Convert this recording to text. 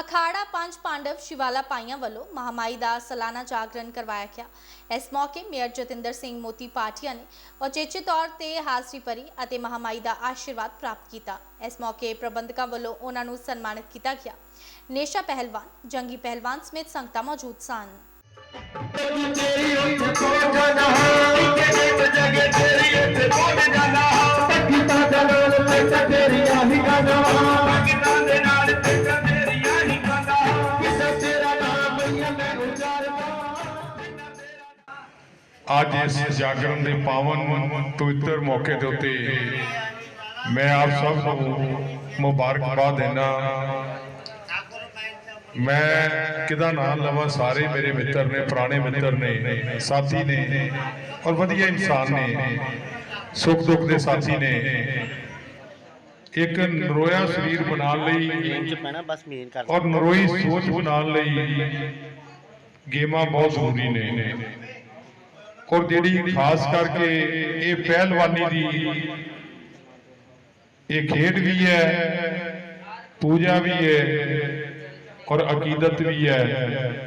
ਅਖਾੜਾ ਪੰਜ ਪਾਂਡਵ ਸ਼ਿਵਾਲਾ ਪਾਈਆਂ ਵੱਲੋਂ ਮਹਾਮਾਈ ਦਾ ਸਾਲਾਨਾ ਜਾਗਰਣ ਕਰਵਾਇਆ ਗਿਆ। ਇਸ ਮੌਕੇ ਮੇਅਰ ਜਤਿੰਦਰ ਸਿੰਘ ਮੋਤੀ ਪਾਟਿਆ ਨੇ ਉਚੇਚੇ ਤੌਰ ਤੇ ਹਾਜ਼ਰੀ ਭਰੀ ਅਤੇ ਮਹਾਮਾਈ ਦਾ ਆਸ਼ੀਰਵਾਦ ਪ੍ਰਾਪਤ ਕੀਤਾ। ਇਸ ਮੌਕੇ ਪ੍ਰਬੰਧਕਾਂ ਵੱਲੋਂ ਉਹਨਾਂ ਨੂੰ ਸਨਮਾਨਿਤ ਕੀਤਾ ਗਿਆ। ਨੇਸ਼ਾ ਪਹਿਲਵਾਨ, ਜੰਗੀ ਪਹਿਲਵਾਨ ਸਮੇਤ ਸੰਗਤਾਂ ਮੌਜੂਦ ਸਨ। ਤੇਰੀ ਉੱਥੇ ਪਹੁੰਚ ਜਾਣਾ ਕਿਤੇ ਜਗੇ ਤੇਰੀ ਉੱਥੇ ਪਹੁੰਚ ਜਾਣਾ ਗਾਣਾ। ਅੱਜ ਇਸ ਜਾਗਰਣ ਦੇ ਪਾਵਨ ਪਵਿੱਤਰ ਮੌਕੇ ਦੇ ਉੱਤੇ ਮੈਂ ਆਪ ਸਭ ਨੂੰ ਮੁਬਾਰਕਬਾਦ ਦੇਣਾ ਮੈਂ ਕਿਹਦਾ ਨਾਮ ਲਵਾਂ? ਸਾਰੇ ਮੇਰੇ ਮਿੱਤਰ ਨੇ, ਪੁਰਾਣੇ ਮਿੱਤਰ ਨੇ, ਸਾਥੀ ਨੇ ਔਰ ਵਧੀਆ ਇਨਸਾਨ ਨੇ, ਸੁੱਖ ਦੁੱਖ ਦੇ ਸਾਥੀ ਨੇ। ਇੱਕ ਨਰੋਇਆ ਸਰੀਰ ਬਣਾਉਣ ਲਈ ਔਰ ਨਰੋਈ ਸੋਚ ਬਣਾਉਣ ਲਈ ਗੇਮਾਂ ਬਹੁਤ ਜ਼ਰੂਰੀ ਨੇ। ਔਰ ਜਿਹੜੀ ਖਾਸ ਕਰਕੇ ਇਹ ਪਹਿਲਵਾਨੀ ਦੀ ਇਹ ਖੇਡ ਵੀ ਹੈ, ਪੂਜਾ ਵੀ ਹੈ ਔਰ ਅਕੀਦਤ ਵੀ ਹੈ।